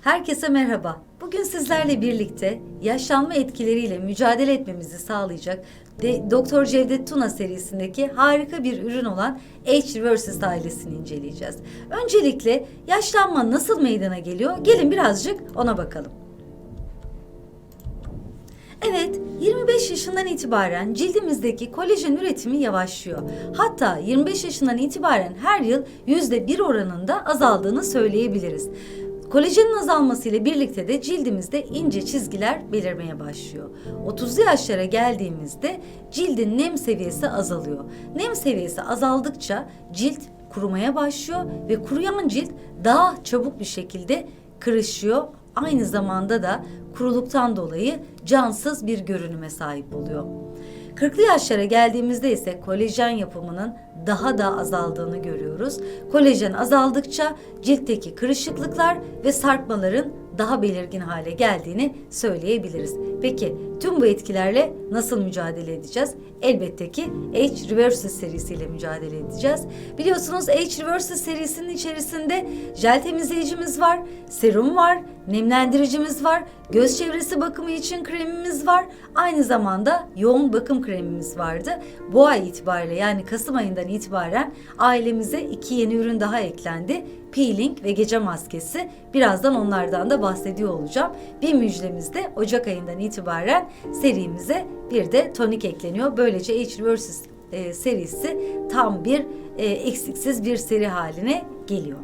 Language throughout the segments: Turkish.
Herkese merhaba. Bugün sizlerle birlikte yaşlanma etkileriyle mücadele etmemizi sağlayacak Doktor Cevdet Tuna serisindeki harika bir ürün olan H Reverses ailesini inceleyeceğiz. Öncelikle yaşlanma nasıl meydana geliyor? Gelin birazcık ona bakalım. Evet, 25 yaşından itibaren cildimizdeki kolajen üretimi yavaşlıyor. Hatta 25 yaşından itibaren her yıl %1 oranında azaldığını söyleyebiliriz. Kolajenin azalmasıyla birlikte de cildimizde ince çizgiler belirmeye başlıyor. 30'lu yaşlara geldiğimizde cildin nem seviyesi azalıyor. Nem seviyesi azaldıkça cilt kurumaya başlıyor ve kuruyan cilt daha çabuk bir şekilde kırışıyor. Aynı zamanda da kuruluktan dolayı cansız bir görünüme sahip oluyor. 40'lı yaşlara geldiğimizde ise kolajen yapımının daha da azaldığını görüyoruz. Kolajen azaldıkça ciltteki kırışıklıklar ve sarkmaların daha belirgin hale geldiğini söyleyebiliriz. Peki tüm bu etkilerle nasıl mücadele edeceğiz? Elbette ki H Reverses serisiyle mücadele edeceğiz. Biliyorsunuz H Reverses serisinin içerisinde jel temizleyicimiz var, serum var, nemlendiricimiz var, göz çevresi bakımı için kremimiz var. Aynı zamanda yoğun bakım kremimiz vardı. Bu ay itibariyle yani Kasım ayından itibaren ailemize iki yeni ürün daha eklendi. Peeling ve gece maskesi. Birazdan onlardan da bahsediyor olacağım. Bir müjdemiz de Ocak ayından itibaren serimize bir de tonik ekleniyor. Böylece H Reverses e, serisi tam bir e, eksiksiz bir seri haline geliyor.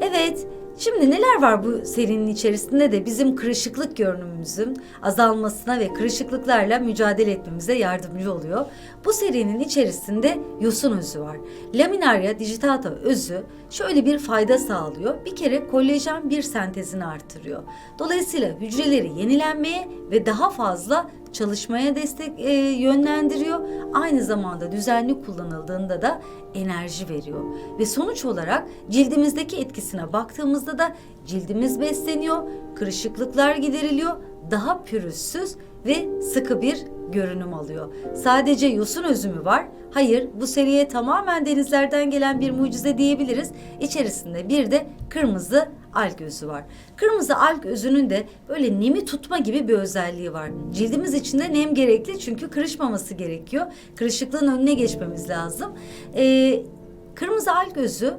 Evet, şimdi neler var bu serinin içerisinde de bizim kırışıklık görünümümüzün azalmasına ve kırışıklıklarla mücadele etmemize yardımcı oluyor. Bu serinin içerisinde yosun özü var. Laminaria digitata özü şöyle bir fayda sağlıyor. Bir kere kolajen bir sentezini artırıyor. Dolayısıyla hücreleri yenilenmeye ve daha fazla çalışmaya destek e, yönlendiriyor. Aynı zamanda düzenli kullanıldığında da enerji veriyor. Ve sonuç olarak cildimizdeki etkisine baktığımızda da cildimiz besleniyor, kırışıklıklar gideriliyor, daha pürüzsüz ve sıkı bir görünüm alıyor. Sadece yosun özümü var. Hayır, bu seriye tamamen denizlerden gelen bir mucize diyebiliriz. İçerisinde bir de kırmızı alg özü var. Kırmızı alg özünün de böyle nemi tutma gibi bir özelliği var. Cildimiz içinde nem gerekli çünkü kırışmaması gerekiyor. Kırışıklığın önüne geçmemiz lazım. Ee, kırmızı alg özü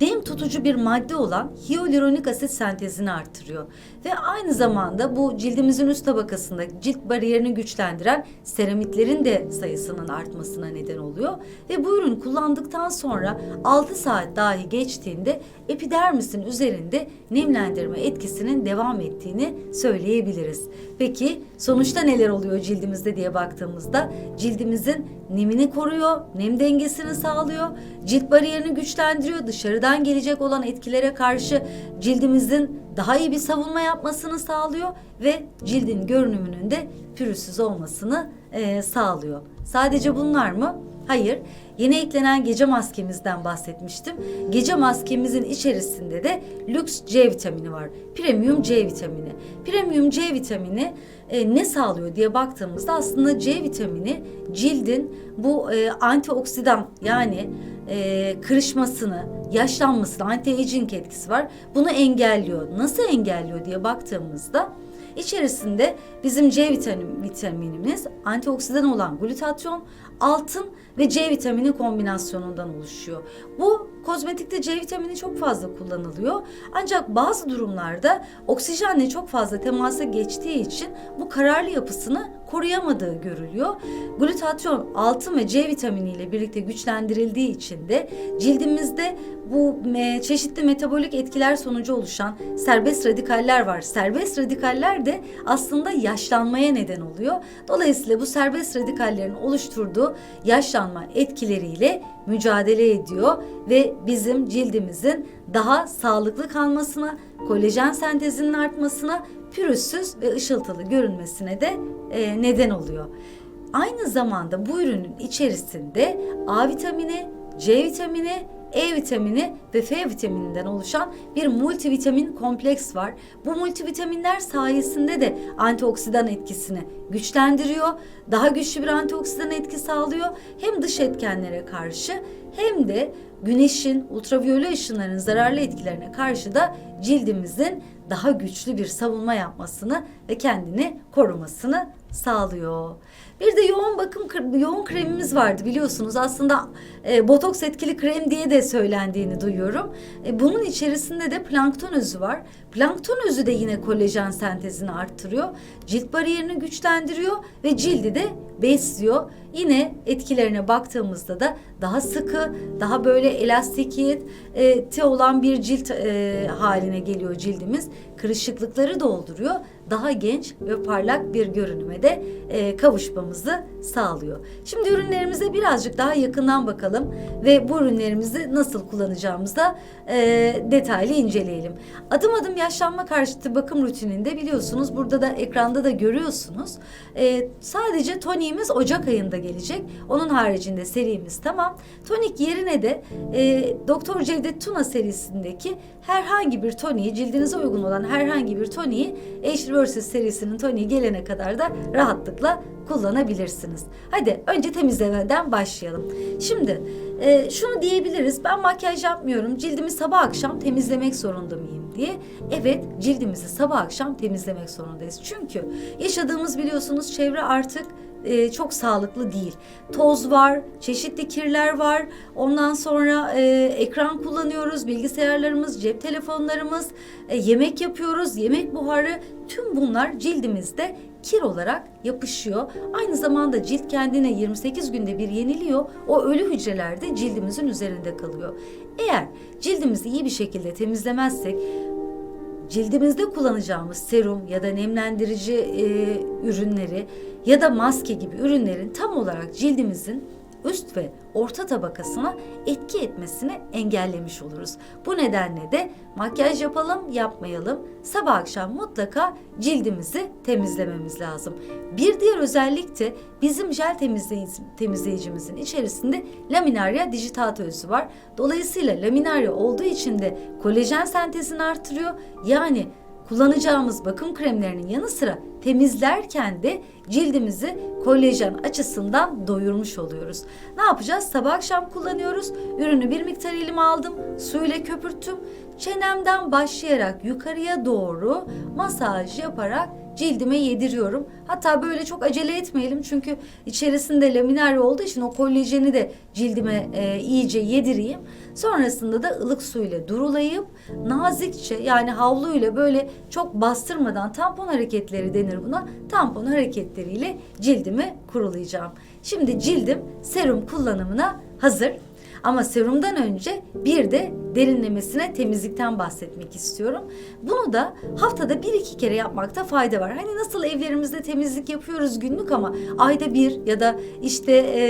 dem tutucu bir madde olan hyaluronik asit sentezini artırıyor. Ve aynı zamanda bu cildimizin üst tabakasında cilt bariyerini güçlendiren seramitlerin de sayısının artmasına neden oluyor. Ve bu ürün kullandıktan sonra 6 saat dahi geçtiğinde epidermisin üzerinde nemlendirme etkisinin devam ettiğini söyleyebiliriz. Peki sonuçta neler oluyor cildimizde diye baktığımızda cildimizin nemini koruyor, nem dengesini sağlıyor, cilt bariyerini güçlendiriyor, dışarıdan gelecek olan etkilere karşı cildimizin daha iyi bir savunma yapmasını sağlıyor ve cildin görünümünün de pürüzsüz olmasını e, sağlıyor. Sadece bunlar mı? Hayır. Yeni eklenen gece maskemizden bahsetmiştim. Gece maskemizin içerisinde de Lux C vitamini var. Premium C vitamini. Premium C vitamini e, ne sağlıyor diye baktığımızda aslında C vitamini cildin bu e, antioksidan yani e, kırışmasını, yaşlanmasını, anti-aging etkisi var. Bunu engelliyor. Nasıl engelliyor diye baktığımızda içerisinde bizim C vitamin, vitaminimiz antioksidan olan glutatyon, altın ve C vitamini kombinasyonundan oluşuyor. Bu kozmetikte C vitamini çok fazla kullanılıyor. Ancak bazı durumlarda oksijenle çok fazla temasa geçtiği için bu kararlı yapısını koruyamadığı görülüyor. Glutatyon, altın ve C vitamini ile birlikte güçlendirildiği için de cildimizde bu çeşitli metabolik etkiler sonucu oluşan serbest radikaller var. Serbest radikaller de aslında yaşlanmaya neden oluyor. Dolayısıyla bu serbest radikallerin oluşturduğu yaşlanma etkileriyle mücadele ediyor ve bizim cildimizin daha sağlıklı kalmasına, kolajen sentezinin artmasına, pürüzsüz ve ışıltılı görünmesine de e, neden oluyor. Aynı zamanda bu ürünün içerisinde A vitamini, C vitamini, E vitamini ve F vitamininden oluşan bir multivitamin kompleks var. Bu multivitaminler sayesinde de antioksidan etkisini güçlendiriyor. Daha güçlü bir antioksidan etki sağlıyor. Hem dış etkenlere karşı hem de güneşin, ultraviyole ışınların zararlı etkilerine karşı da cildimizin daha güçlü bir savunma yapmasını ve kendini korumasını sağlıyor. Bir de yoğun bakım yoğun kremimiz vardı biliyorsunuz. Aslında e, botoks etkili krem diye de söylendiğini duyuyorum. E, bunun içerisinde de plankton özü var. Plankton özü de yine kolajen sentezini arttırıyor. Cilt bariyerini güçlendiriyor ve cildi de besliyor. Yine etkilerine baktığımızda da daha sıkı, daha böyle elastikiyeti olan bir cilt e, haline geliyor cildimiz. Kırışıklıkları dolduruyor. Daha genç ve parlak bir görünüme de e, kavuşmamızı sağlıyor. Şimdi ürünlerimize birazcık daha yakından bakalım ve bu ürünlerimizi nasıl kullanacağımızı da e, detaylı inceleyelim. Adım adım yaşlanma karşıtı bakım rutininde biliyorsunuz burada da ekranda da görüyorsunuz. E, sadece toniğimiz Ocak ayında gelecek. Onun haricinde serimiz tamam. Tonik yerine de e, Doktor Cevdet Tuna serisindeki herhangi bir toniği cildinize uygun olan herhangi bir toniği Age vs serisinin toniği gelene kadar da rahatlıkla kullanabilirsiniz. Hadi önce temizlemeden başlayalım. Şimdi e, şunu diyebiliriz. Ben makyaj yapmıyorum. Cildimi sabah akşam temizlemek zorunda mıyım diye. Evet cildimizi sabah akşam temizlemek zorundayız. Çünkü yaşadığımız biliyorsunuz çevre artık e, çok sağlıklı değil. Toz var, çeşitli kirler var. Ondan sonra e, ekran kullanıyoruz, bilgisayarlarımız, cep telefonlarımız, e, yemek yapıyoruz, yemek buharı. Tüm bunlar cildimizde kir olarak yapışıyor. Aynı zamanda cilt kendine 28 günde bir yeniliyor. O ölü hücreler de cildimizin üzerinde kalıyor. Eğer cildimizi iyi bir şekilde temizlemezsek cildimizde kullanacağımız serum ya da nemlendirici e, ürünleri ya da maske gibi ürünlerin tam olarak cildimizin üst ve orta tabakasına etki etmesini engellemiş oluruz. Bu nedenle de makyaj yapalım yapmayalım sabah akşam mutlaka cildimizi temizlememiz lazım. Bir diğer özellik de bizim jel temizleyici- temizleyicimizin içerisinde laminaria digitata özü var. Dolayısıyla laminaria olduğu için de kolajen sentezini artırıyor. Yani kullanacağımız bakım kremlerinin yanı sıra temizlerken de cildimizi kolajen açısından doyurmuş oluyoruz. Ne yapacağız? Sabah akşam kullanıyoruz. Ürünü bir miktar elime aldım. Suyla köpürttüm. Çenemden başlayarak yukarıya doğru masaj yaparak cildime yediriyorum. Hatta böyle çok acele etmeyelim çünkü içerisinde laminarya olduğu için o kolajeni de cildime e, iyice yedireyim. Sonrasında da ılık suyla durulayıp nazikçe yani havluyla böyle çok bastırmadan tampon hareketleri denir buna. Tampon hareketleriyle cildimi kurulayacağım. Şimdi cildim serum kullanımına hazır. Ama serumdan önce bir de derinlemesine temizlikten bahsetmek istiyorum. Bunu da haftada bir iki kere yapmakta fayda var. Hani nasıl evlerimizde temizlik yapıyoruz günlük ama ayda bir ya da işte e,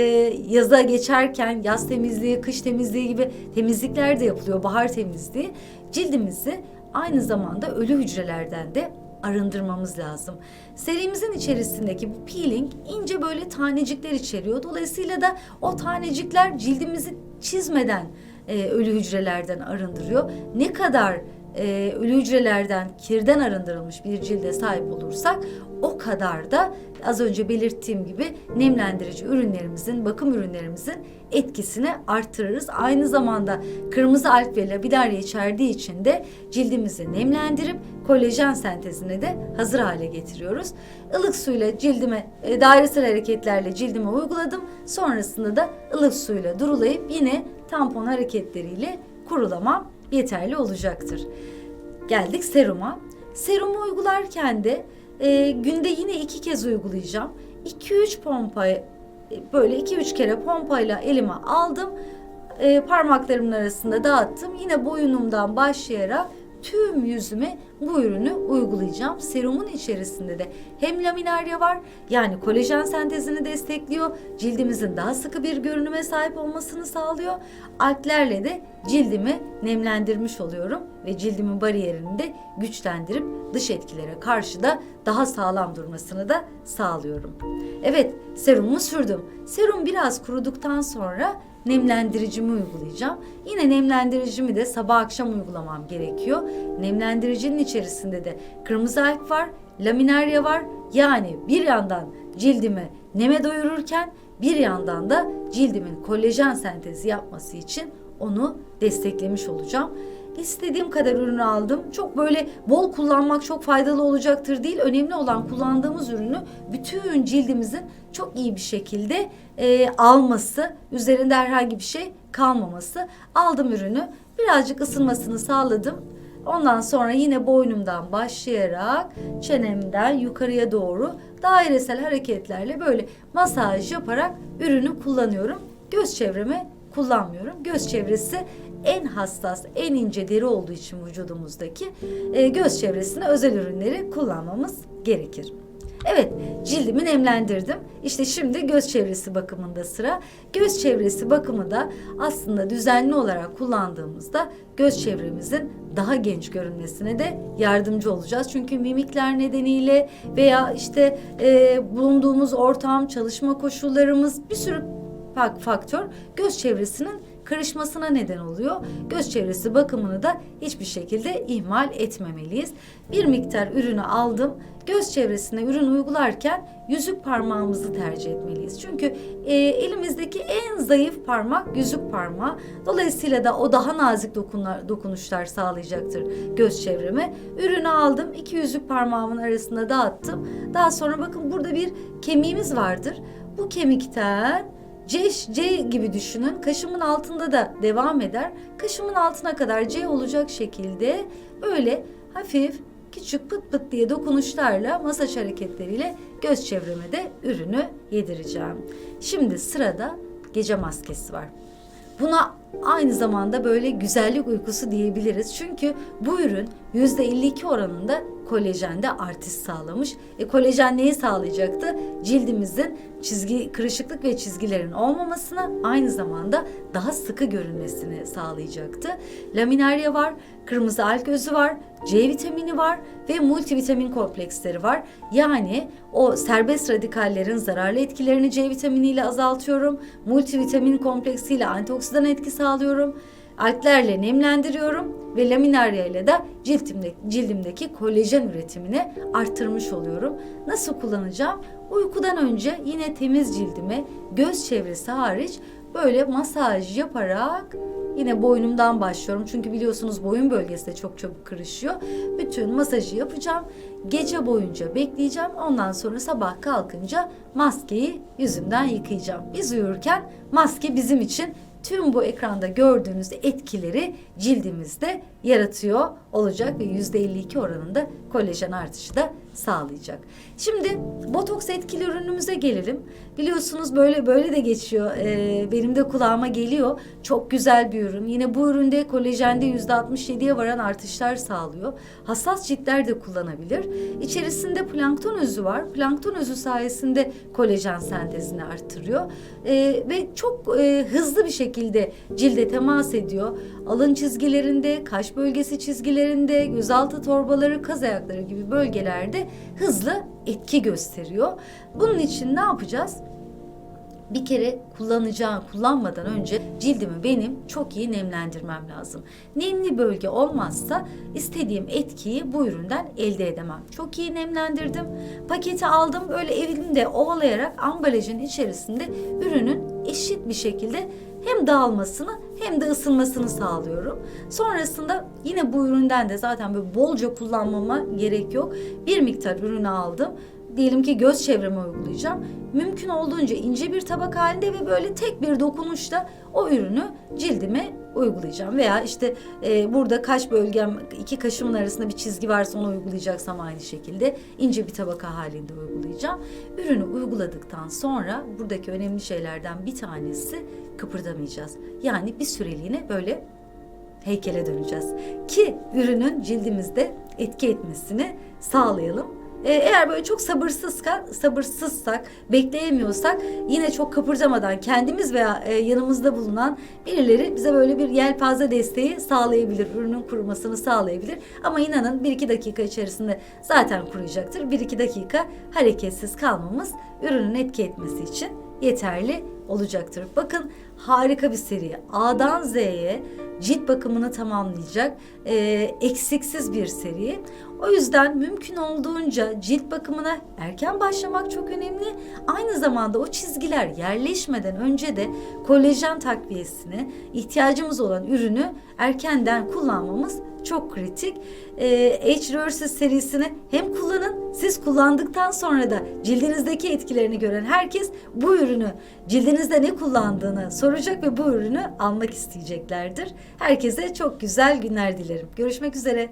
yaza geçerken yaz temizliği, kış temizliği gibi temizlikler de yapılıyor. Bahar temizliği. Cildimizi aynı zamanda ölü hücrelerden de arındırmamız lazım. Serimizin içerisindeki bu peeling ince böyle tanecikler içeriyor. Dolayısıyla da o tanecikler cildimizi çizmeden e, ölü hücrelerden arındırıyor. Ne kadar e, ölü hücrelerden, kirden arındırılmış bir cilde sahip olursak o kadar da az önce belirttiğim gibi nemlendirici ürünlerimizin, bakım ürünlerimizin etkisini artırırız. Aynı zamanda kırmızı alp ve labidarya içerdiği için de cildimizi nemlendirip kolajen sentezine de hazır hale getiriyoruz. Ilık suyla cildime, e, dairesel hareketlerle cildime uyguladım. Sonrasında da ılık suyla durulayıp yine tampon hareketleriyle kurulamam yeterli olacaktır. Geldik seruma. Serumu uygularken de e, günde yine iki kez uygulayacağım. 2-3 pompa e, böyle 2-3 kere pompayla elime aldım. E, parmaklarımın arasında dağıttım. Yine boyunumdan başlayarak tüm yüzüme bu ürünü uygulayacağım. Serumun içerisinde de hem laminarya var yani kolajen sentezini destekliyor. Cildimizin daha sıkı bir görünüme sahip olmasını sağlıyor. Alplerle de cildimi nemlendirmiş oluyorum ve cildimin bariyerini de güçlendirip dış etkilere karşı da daha sağlam durmasını da sağlıyorum. Evet serumumu sürdüm. Serum biraz kuruduktan sonra nemlendiricimi uygulayacağım. Yine nemlendiricimi de sabah akşam uygulamam gerekiyor. Nemlendiricinin içerisinde de kırmızı alp var, laminarya var. Yani bir yandan cildimi neme doyururken bir yandan da cildimin kolajen sentezi yapması için onu desteklemiş olacağım. İstediğim kadar ürünü aldım. Çok böyle bol kullanmak çok faydalı olacaktır değil. Önemli olan kullandığımız ürünü bütün cildimizin çok iyi bir şekilde e, alması, üzerinde herhangi bir şey kalmaması. Aldım ürünü, birazcık ısınmasını sağladım. Ondan sonra yine boynumdan başlayarak çenemden yukarıya doğru dairesel hareketlerle böyle masaj yaparak ürünü kullanıyorum. Göz çevreme kullanmıyorum. Göz çevresi en hassas, en ince deri olduğu için vücudumuzdaki e, göz çevresine özel ürünleri kullanmamız gerekir. Evet, cildimi nemlendirdim. İşte şimdi göz çevresi bakımında sıra. Göz çevresi bakımı da aslında düzenli olarak kullandığımızda göz çevremizin daha genç görünmesine de yardımcı olacağız. Çünkü mimikler nedeniyle veya işte e, bulunduğumuz ortam, çalışma koşullarımız bir sürü fak- faktör göz çevresinin kırışmasına neden oluyor. Göz çevresi bakımını da hiçbir şekilde ihmal etmemeliyiz. Bir miktar ürünü aldım. Göz çevresine ürün uygularken yüzük parmağımızı tercih etmeliyiz. Çünkü e, elimizdeki en zayıf parmak yüzük parmağı. Dolayısıyla da o daha nazik dokunlar, dokunuşlar sağlayacaktır göz çevreme. Ürünü aldım. iki yüzük parmağımın arasında dağıttım. Daha sonra bakın burada bir kemiğimiz vardır. Bu kemikten C, C gibi düşünün. Kaşımın altında da devam eder. Kaşımın altına kadar C olacak şekilde böyle hafif küçük pıt pıt diye dokunuşlarla masaj hareketleriyle göz çevreme de ürünü yedireceğim. Şimdi sırada gece maskesi var. Buna aynı zamanda böyle güzellik uykusu diyebiliriz. Çünkü bu ürün %52 oranında kolajende artış sağlamış. E kolajen neyi sağlayacaktı? Cildimizin çizgi kırışıklık ve çizgilerin olmamasına aynı zamanda daha sıkı görünmesini sağlayacaktı. Laminarya var, kırmızı alg özü var, C vitamini var ve multivitamin kompleksleri var. Yani o serbest radikallerin zararlı etkilerini C vitaminiyle azaltıyorum. Multivitamin kompleksiyle antioksidan etki sağlıyorum. Alklerle nemlendiriyorum ve laminarya ile de cildimde, cildimdeki kolajen üretimini arttırmış oluyorum. Nasıl kullanacağım? Uykudan önce yine temiz cildime göz çevresi hariç böyle masaj yaparak yine boynumdan başlıyorum. Çünkü biliyorsunuz boyun bölgesi de çok çabuk kırışıyor. Bütün masajı yapacağım. Gece boyunca bekleyeceğim. Ondan sonra sabah kalkınca maskeyi yüzümden yıkayacağım. Biz uyurken maske bizim için tüm bu ekranda gördüğünüz etkileri cildimizde yaratıyor olacak ve %52 oranında kolajen artışı da sağlayacak. Şimdi botoks etkili ürünümüze gelelim. Biliyorsunuz böyle böyle de geçiyor. Ee, benim de kulağıma geliyor. Çok güzel bir ürün. Yine bu üründe kolajende %67'ye varan artışlar sağlıyor. Hassas ciltler de kullanabilir. İçerisinde plankton özü var. Plankton özü sayesinde kolajen sentezini artırıyor. Ee, ve çok e, hızlı bir şekilde cilde temas ediyor. Alın çizgilerinde, kaş bölgesi çizgilerinde, gözaltı torbaları, kaz ayakları gibi bölgelerde hızlı etki gösteriyor. Bunun için ne yapacağız? bir kere kullanacağım, kullanmadan önce cildimi benim çok iyi nemlendirmem lazım. Nemli bölge olmazsa istediğim etkiyi bu üründen elde edemem. Çok iyi nemlendirdim. Paketi aldım böyle elimde ovalayarak ambalajın içerisinde ürünün eşit bir şekilde hem dağılmasını hem de ısınmasını sağlıyorum. Sonrasında yine bu üründen de zaten böyle bolca kullanmama gerek yok. Bir miktar ürünü aldım diyelim ki göz çevreme uygulayacağım. Mümkün olduğunca ince bir tabak halinde ve böyle tek bir dokunuşla o ürünü cildime uygulayacağım. Veya işte e, burada kaş bölgem iki kaşımın arasında bir çizgi varsa onu uygulayacaksam aynı şekilde ince bir tabaka halinde uygulayacağım. Ürünü uyguladıktan sonra buradaki önemli şeylerden bir tanesi kıpırdamayacağız. Yani bir süreliğine böyle heykele döneceğiz. Ki ürünün cildimizde etki etmesini sağlayalım. Ee, eğer böyle çok sabırsızsak, sabırsızsak, bekleyemiyorsak yine çok kıpırdamadan kendimiz veya e, yanımızda bulunan birileri bize böyle bir yelpaze desteği sağlayabilir. Ürünün kurumasını sağlayabilir. Ama inanın 1-2 dakika içerisinde zaten kuruyacaktır. 1-2 dakika hareketsiz kalmamız ürünün etki etmesi için yeterli olacaktır. Bakın harika bir seri. A'dan Z'ye cilt bakımını tamamlayacak e, eksiksiz bir seri. O yüzden mümkün olduğunca cilt bakımına erken başlamak çok önemli. Aynı zamanda o çizgiler yerleşmeden önce de kolajen takviyesini ihtiyacımız olan ürünü erkenden kullanmamız çok kritik. Ee, Age Reverses serisini hem kullanın, siz kullandıktan sonra da cildinizdeki etkilerini gören herkes bu ürünü cildinizde ne kullandığını soracak ve bu ürünü almak isteyeceklerdir. Herkese çok güzel günler dilerim. Görüşmek üzere.